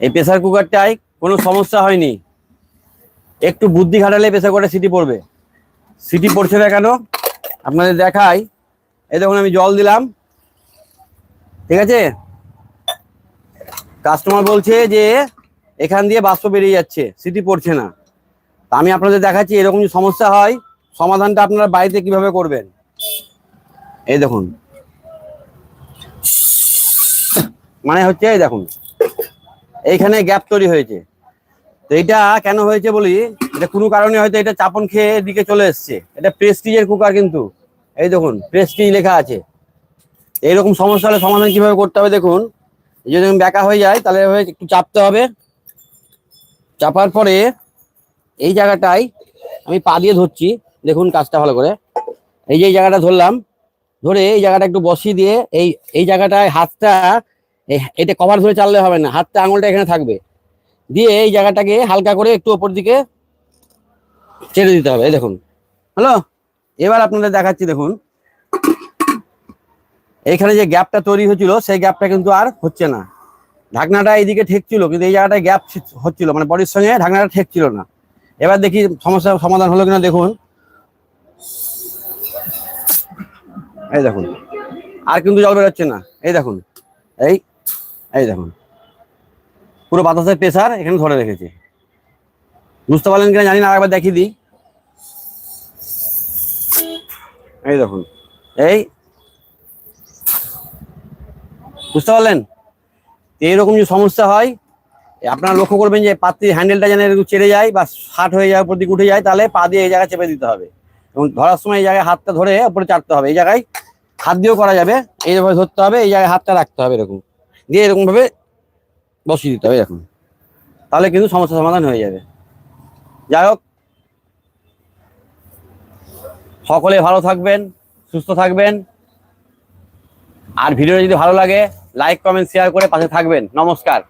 এই প্রেসার কুকারটায় কোনো সমস্যা হয়নি। একটু বুদ্ধি খাটালে প্রেসার কুকারটা সিটি পড়বে। সিটি পড়ছে না কেন? আপনাদের দেখাই। এই দেখুন, আমি জল দিলাম। ঠিক আছে? কাস্টমার বলছে যে, এখান দিয়ে বাষ্প বেরিয়ে যাচ্ছে, সিটি পড়ছে না। তা আমি আপনাদের দেখাচ্ছি, এরকম যদি সমস্যা হয়, সমাধানটা আপনারা বাড়িতে কীভাবে করবেন? এই দেখুন। মানে হচ্ছে, এই দেখুন। এইখানে গ্যাপ তৈরি হয়েছে। তো এটা কেন হয়েছে বলি, এটা কোনো কারণে হয়তো এটা চাপন খেয়ে এদিকে চলে এসছে। এটা প্রেস্টিজের কুকার কিন্তু। এই দেখুন প্রেস্টিজ লেখা আছে। এইরকম সমস্যা হলে সমাধান কীভাবে করতে হবে দেখুন। যদি ব্যাকা হয়ে যায়, তাহলে একটু চাপতে হবে। চাপার পরে এই জায়গাটায় আমি পা দিয়ে ধরছি। দেখুন কাজটা ভালো করে। এই যে এই জায়গাটা ধরলাম, ধরে এই জায়গাটা একটু বসিয়ে দিয়ে এই এই জায়গাটায় হাতটা এটা কভার ধরে চাললে হবে না, হাতটা আঙুলটা এখানে থাকবে। দিয়ে এই জায়গাটাকে হালকা করে একটু ওপর দিকে ছেড়ে দিতে হবে, এই দেখুন। হ্যালো এবার আপনাদের দেখাচ্ছি, দেখুন। এইখানে যে গ্যাপটা তৈরি হচ্ছিল সেই গ্যাপটা কিন্তু আর হচ্ছে না। ঢাকনাটা এইদিকে ঠেকছিল, কিন্তু এই জায়গাটায় গ্যাপ হচ্ছিল মানে বডির সঙ্গে ঢাকনাটা ঠেকছিল না। এবার দেখি সমস্যার সমাধান হলো কিনা, দেখুন। এই দেখুন। আর কিন্তু জল বেরোচ্ছে না, এই দেখুন। এই এই দেখুন। পুরো বাতাসের প্রেসার এখানে ধরে রেখেছে। বুঝতে পারলেন কিনা জানি না, আরেকবার দেখিয়ে দিই। এই দেখুন। এই। বুঝতে পারলেন? এইরকম যদি সমস্যা হয়, আপনারা লক্ষ্য করবেন যে পাত্রির হ্যান্ডেলটা যেন এরকম চেড়ে যায় বা শার্ট হয়ে যায়, উপর দিকে উঠে যায়, তাহলে পা দিয়ে এই জায়গায় চেপে দিতে হবে। এবং ধরার সময় এই জায়গায় হাতটা ধরে উপরে চাটতে হবে। এই জায়গায় হাত দিয়েও করা যাবে এইভাবে ধরতে হবে, এই জায়গায় হাতটা রাখতে হবে, এরকম। দিয়ে এরকমভাবে বসিয়ে দিতে হবে এখন তাহলে কিন্তু সমস্যা সমাধান হয়ে যাবে। যাই হোক। সকলে ভালো থাকবেন, সুস্থ থাকবেন। আর ভিডিও যদি ভালো লাগে লাইক কমেন্ট শেয়ার করে পাশে থাকবেন। নমস্কার।